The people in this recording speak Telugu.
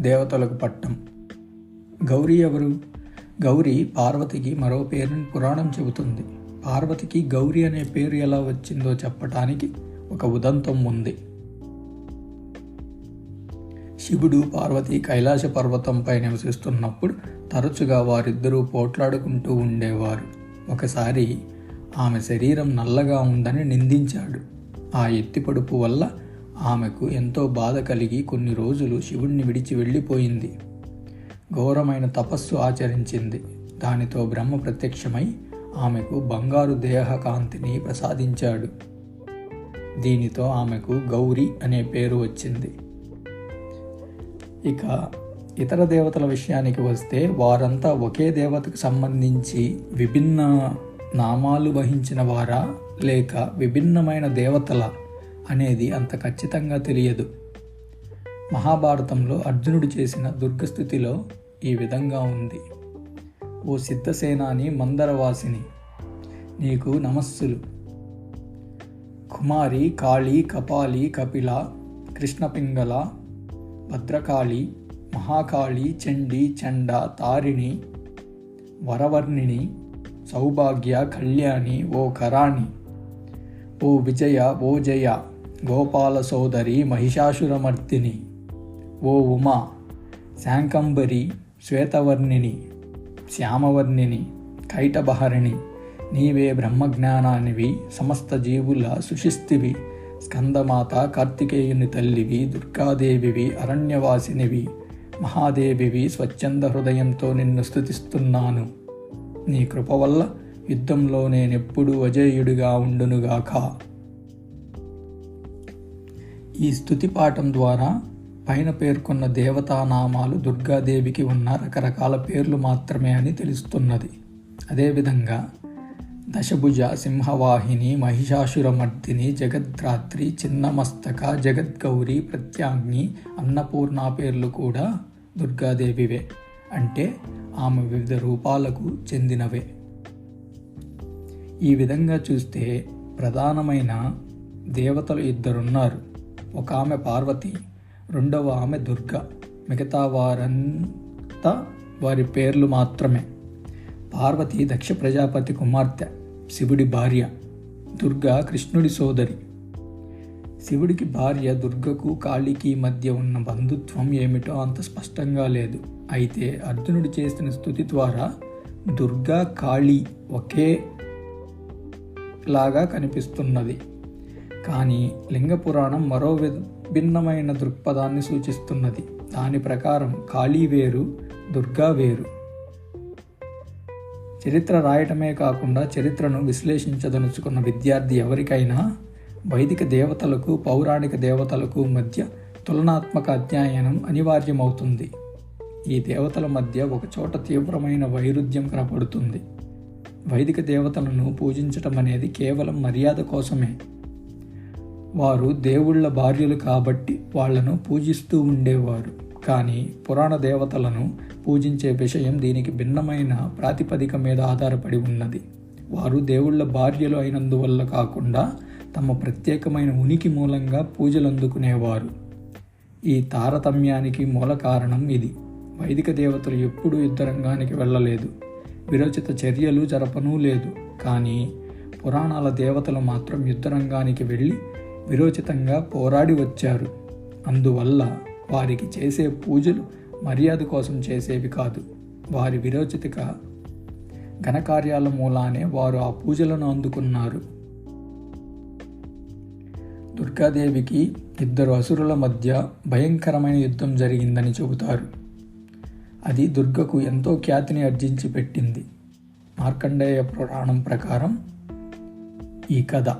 దేవతలకు పట్టం. గౌరీ ఎవరు? గౌరీ పార్వతికి మరో పేరుని పురాణం చెబుతుంది. పార్వతికి గౌరీ అనే పేరు ఎలా వచ్చిందో చెప్పటానికి ఒక ఉదంతం ఉంది. శివుడు పార్వతి కైలాస పర్వతంపై నివసిస్తున్నప్పుడు తరచుగా వారిద్దరూ పోట్లాడుకుంటూ ఉండేవారు. ఒకసారి ఆమె శరీరం నల్లగా ఉందని నిందించాడు. ఆ ఎత్తిపడుపు వల్ల ఆమెకు ఎంతో బాధ కలిగి కొన్ని రోజులు శివుణ్ణి విడిచి వెళ్ళిపోయింది. ఘోరమైన తపస్సు ఆచరించింది. దానితో బ్రహ్మ ప్రత్యక్షమై ఆమెకు బంగారు దేహకాంతిని ప్రసాదించాడు. దీనితో ఆమెకు గౌరి అనే పేరు వచ్చింది. ఇక ఇతర దేవతల విషయానికి వస్తే వారంతా ఒకే దేవతకు సంబంధించి విభిన్న నామాలు వహించిన వారా లేక విభిన్నమైన దేవతల? అనేది అంత ఖచ్చితంగా తెలియదు. మహాభారతంలో అర్జునుడు చేసిన దుర్గస్థితిలో ఈ విధంగా ఉంది. ఓ సిద్ధసేనాని మందరవాసిని నీకు నమస్సులు. కుమారి కాళి కపాలి కపిల కృష్ణపింగళ భద్రకాళి మహాకాళి చండి చండ తారిణి వరవర్ణిని సౌభాగ్య కళ్యాణి ఓ కరాణి. ఓ విజయ ఓ జయ. గోపాల సోదరి మహిషాసురమర్దిని. ఓ ఉమా శాంకంబరి శ్వేతవర్ణిని శ్యామవర్ణిని కైటబహరిణి నీవే బ్రహ్మజ్ఞానానివి సమస్త జీవుల సుషిస్తివి స్కందమాత కార్తికేయుని తల్లివి దుర్గాదేవివి అరణ్యవాసినివి మహాదేవివి స్వచ్ఛంద హృదయంతో నిన్ను స్థుతిస్తున్నాను నీ కృప వల్ల యుద్ధంలో నేనెప్పుడూ అజేయుడిగా ఉండునుగాక. ఈ స్థుతి పాఠం ద్వారా పైన పేర్కొన్న దేవతానామాలు దుర్గాదేవికి ఉన్న రకరకాల పేర్లు మాత్రమే అని తెలుస్తున్నది. అదేవిధంగా దశభుజ సింహవాహిని మహిషాసురమర్దిని జగద్రాత్రి చిన్నమస్తక జగద్గౌరి ప్రత్యాగ్ని అన్నపూర్ణ పేర్లు కూడా దుర్గాదేవివే. అంటే ఆమె వివిధ రూపాలకు చెందినవే. ఈ విధంగా చూస్తే ప్రధానమైన దేవతలు ఇద్దరున్నారు. ఒక ఆమె పార్వతి రెండవ ఆమె దుర్గ మిగతా వారంతా వారి పేర్లు మాత్రమే. పార్వతి దక్ష ప్రజాపతి కుమార్తె శివుడి భార్య దుర్గా కృష్ణుడి సోదరి. శివుడికి భార్య దుర్గకు కాళీకి మధ్య ఉన్న బంధుత్వం ఏమిటో అంత స్పష్టంగా లేదు. అయితే అర్జునుడు చేసిన స్థుతి ద్వారా దుర్గా కాళీ ఒకే లాగా కనిపిస్తున్నది. కానీ లింగ పురాణం మరో భిన్నమైన దృక్పథాన్ని సూచిస్తున్నది. దాని ప్రకారం కాళీ వేరు దుర్గా వేరు. చరిత్ర రాయటమే కాకుండా చరిత్రను విశ్లేషించదలుచుకున్న విద్యార్థి ఎవరికైనా వైదిక దేవతలకు పౌరాణిక దేవతలకు మధ్య తులనాత్మక అధ్యయనం అనివార్యమవుతుంది. ఈ దేవతల మధ్య ఒకచోట తీవ్రమైన వైరుధ్యం కనపడుతుంది. వైదిక దేవతలను పూజించటం అనేది కేవలం మర్యాద కోసమే. వారు దేవుళ్ళ భార్యలు కాబట్టి వాళ్ళను పూజిస్తూ ఉండేవారు. కానీ పురాణ దేవతలను పూజించే విషయం దీనికి భిన్నమైన ప్రాతిపదిక మీద ఆధారపడి ఉన్నది. వారు దేవుళ్ళ భార్యలు అయినందువల్ల కాకుండా తమ ప్రత్యేకమైన ఉనికి మూలంగా పూజలు అందుకునేవారు ఈ తారతమ్యానికి మూల కారణం ఇది. వైదిక దేవతలు ఎప్పుడూ యుద్ధరంగానికి వెళ్ళలేదు. విరోచిత చర్యలు జరపనూ లేదు. కానీ పురాణాల దేవతలు మాత్రం యుద్ధరంగానికి వెళ్ళి విరోచితంగా పోరాడి వచ్చారు. అందువల్ల వారికి చేసే పూజలు మర్యాద కోసం చేసేవి కాదు. వారి విరోచితక ఘనకార్యాల మూలానే వారు ఆ పూజలను అందుకున్నారు. దుర్గాదేవికి ఇద్దరు అసురుల మధ్య భయంకరమైన యుద్ధం జరిగిందని చెబుతారు. అది దుర్గకు ఎంతో ఖ్యాతిని ఆర్జించి పెట్టింది మార్కండేయ పురాణం ప్రకారం ఈ కథ.